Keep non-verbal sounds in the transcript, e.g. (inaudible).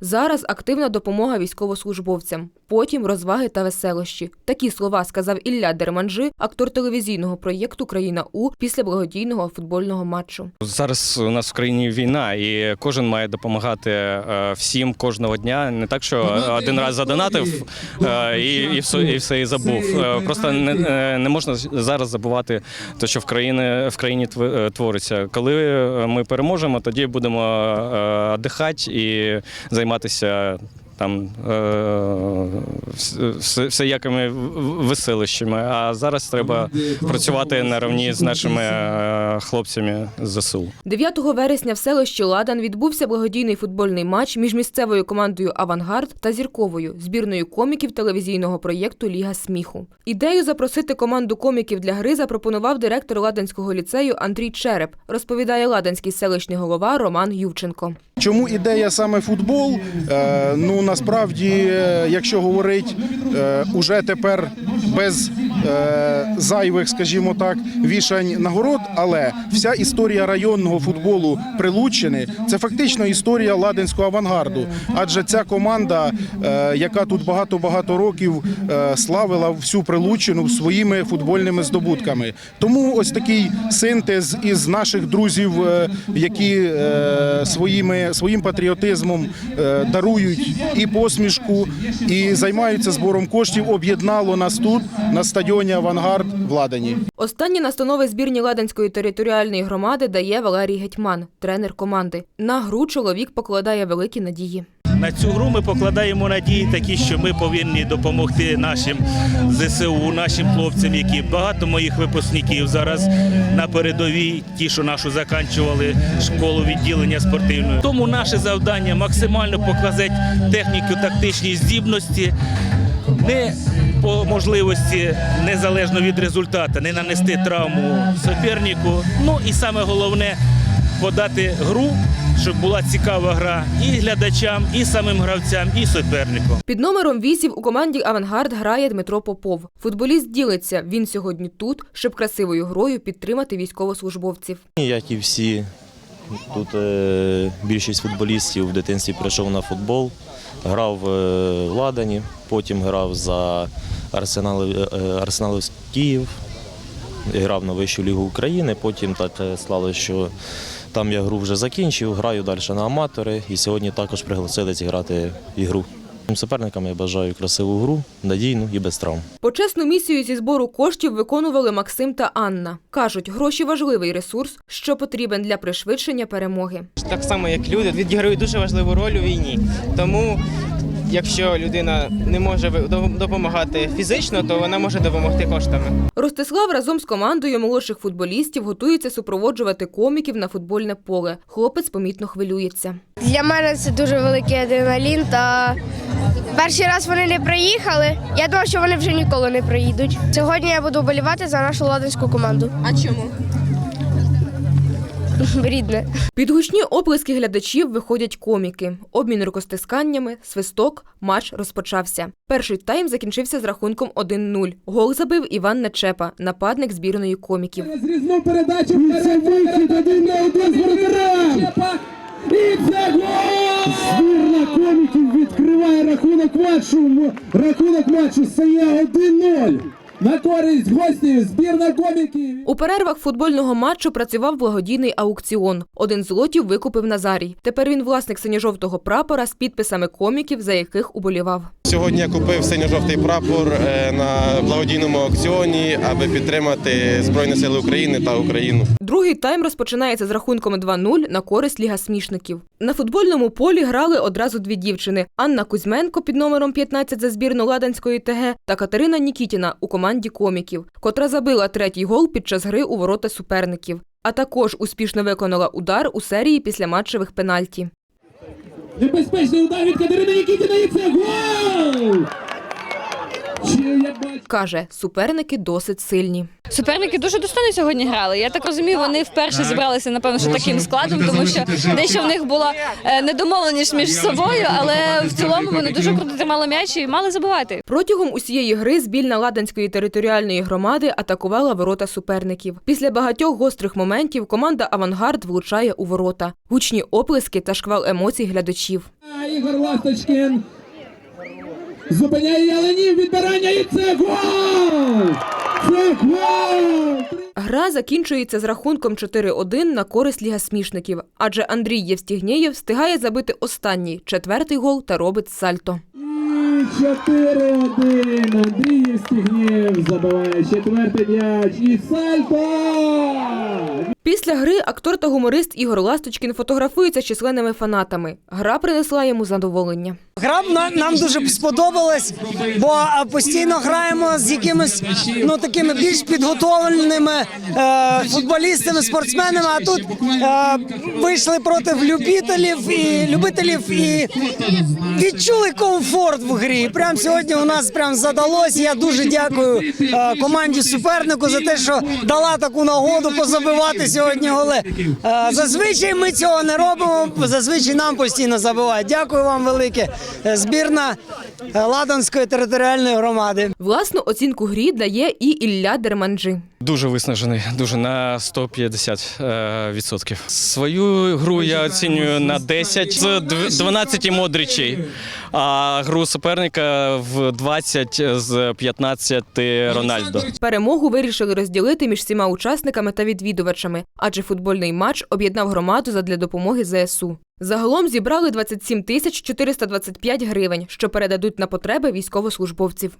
Зараз активна допомога військовослужбовцям, потім розваги та веселощі. Такі слова сказав Ілля Дерманжи, актор телевізійного проєкту Країна У після благодійного футбольного матчу. Зараз у нас в країні війна, і кожен має допомагати е, всім кожного дня. Не так, що один раз задонатив е, і, і, все, і все і забув. Е, Просто не, не можна зараз забувати те, що в країні в країні тв- твориться. Коли ми переможемо, тоді будемо дихати і займатися займатися там е, вс- вс- всеякими в- в- веселищами. А зараз треба працювати на рівні з нашими е, хлопцями з ЗСУ. 9 вересня в селищі Ладан відбувся благодійний футбольний матч між місцевою командою Авангард та зірковою збірною коміків телевізійного проєкту Ліга сміху. Ідею запросити команду коміків для гри запропонував директор Ладанського ліцею Андрій Череп, розповідає ладанський селищний голова Роман Ювченко. Чому ідея саме футбол? Е, ну насправді, е, якщо говорить, е, уже тепер без зайвих, скажімо так, вішань нагород, але вся історія районного футболу Прилуччини це фактично історія ладенського авангарду. Адже ця команда, е, яка тут багато-багато років е, славила всю Прилуччину своїми футбольними здобутками. Тому ось такий синтез із наших друзів, е, які е, своїми своїм патріотизмом е, дарують і посмішку, і займаються збором коштів. Об'єднало нас тут на стадіоні Авангард в Ладані. Останні настанови збірні Ладанської територіальної громади дає Валерій Гетьман, тренер команди. На гру чоловік покладає великі надії. На цю гру ми покладаємо надії такі, що ми повинні допомогти нашим ЗСУ, нашим хлопцям, які багато моїх випускників зараз на передовій, ті, що нашу заканчували школу відділення спортивної. Тому наше завдання максимально показати техніку тактичні здібності. Не по можливості, незалежно від результату, не нанести травму супернику. Ну і саме головне подати гру, щоб була цікава гра і глядачам, і самим гравцям, і супернику. Під номером 8 у команді Авангард грає Дмитро Попов. Футболіст ділиться. Він сьогодні тут, щоб красивою грою підтримати військовослужбовців. Як і всі, тут е, більшість футболістів в дитинстві прийшов на футбол, грав е, в Ладані, потім грав за Арсенал, е, Арсенал Київ, грав на Вищу лігу України, потім так е, що там я гру вже закінчив, граю далі на аматори і сьогодні також пригласили зіграти ігру. Суперникам я бажаю красиву гру, надійну і без травм. Почесну місію зі збору коштів виконували Максим та Анна. Кажуть, гроші важливий ресурс, що потрібен для пришвидшення перемоги. так само як люди, відіграють дуже важливу роль у війні. Тому, якщо людина не може допомагати фізично, то вона може допомогти коштами. Ростислав разом з командою молодших футболістів готується супроводжувати коміків на футбольне поле. Хлопець помітно хвилюється. Для мене це дуже великий адреналін. Та перший раз вони не приїхали. Я думав, що вони вже ніколи не приїдуть. Сьогодні я буду вболівати за нашу ладинську команду. А чому? (laughs) Рідне. Під гучні оплески глядачів виходять коміки. Обмін рукостисканнями, свисток, матч розпочався. Перший тайм закінчився з рахунком 1-0. Гол забив Іван Нечепа, нападник збірної коміків. Зрізну передачу це вихід один на один з воротарем. І це гол! Збірна коміків відкриває рахунок матчу. Рахунок матчу стає 1-0. На користь гостів збірна коміків. У перервах футбольного матчу працював благодійний аукціон. Один з лотів викупив Назарій. Тепер він власник синьо-жовтого прапора з підписами коміків, за яких уболівав. Сьогодні я купив синьо-жовтий прапор е, на благодійному аукціоні, аби підтримати Збройні Сили України та Україну. Другий тайм розпочинається з рахунком 2-0 на користь Ліга смішників. На футбольному полі грали одразу дві дівчини: Анна Кузьменко під номером 15 за збірну Ладанської ТГ та Катерина Нікітіна у команді коміків, котра забила третій гол під час гри у ворота суперників. А також успішно виконала удар у серії після матчевих пенальті. Небезпечний удар від Катерини Нікітіна це гол! Каже, суперники досить сильні. Суперники дуже достойно сьогодні грали. Я так розумію, вони вперше зібралися, напевно, що таким складом, тому що дещо в них була е, недомовленість між собою, але в цілому вони дуже круто тримали м'яч і мали забивати. Протягом усієї гри збільна Ладанської територіальної громади атакувала ворота суперників. Після багатьох гострих моментів команда Авангард влучає у ворота. Гучні оплески та шквал емоцій глядачів. Ігор Ласточкін. Зупиняє Яленів, відбирання і це гол! Це гол! Гра закінчується з рахунком 4-1 на користь лігасмішників, адже Андрій Євстігнєєв встигає забити останній четвертий гол та робить сальто. І 4-1. Андрій Євстігнєв забиває четвертий м'яч. І сальто! Після гри актор та гуморист Ігор Ласточкін фотографується з численними фанатами. Гра принесла йому задоволення. Гра на- нам дуже сподобалась, бо постійно граємо з якимись ну такими більш підготовленими е, футболістами, спортсменами. А тут е, вийшли проти любителів і любителів і відчули комфорт в грі. Прям сьогодні у нас прям задалось. Я дуже дякую е, команді супернику за те, що дала таку нагоду позабивати сьогодні голи. Е, зазвичай ми цього не робимо. Зазвичай нам постійно забувають. Дякую вам велике. Е, Збірна е, Ладанської територіальної громади. Власну оцінку грі дає і Ілля Дерманджи. Дуже виснажений, дуже на 150 е, відсотків. Свою гру я оцінюю на 10 з дв- 12 модричей, а гру суперника в 20 з 15 Рональдо. Перемогу вирішили розділити між всіма учасниками та відвідувачами, адже футбольний матч об'єднав громаду задля допомоги ЗСУ. Загалом зібрали 27 тисяч 425 гривень, що передадуть на потреби військовослужбовців.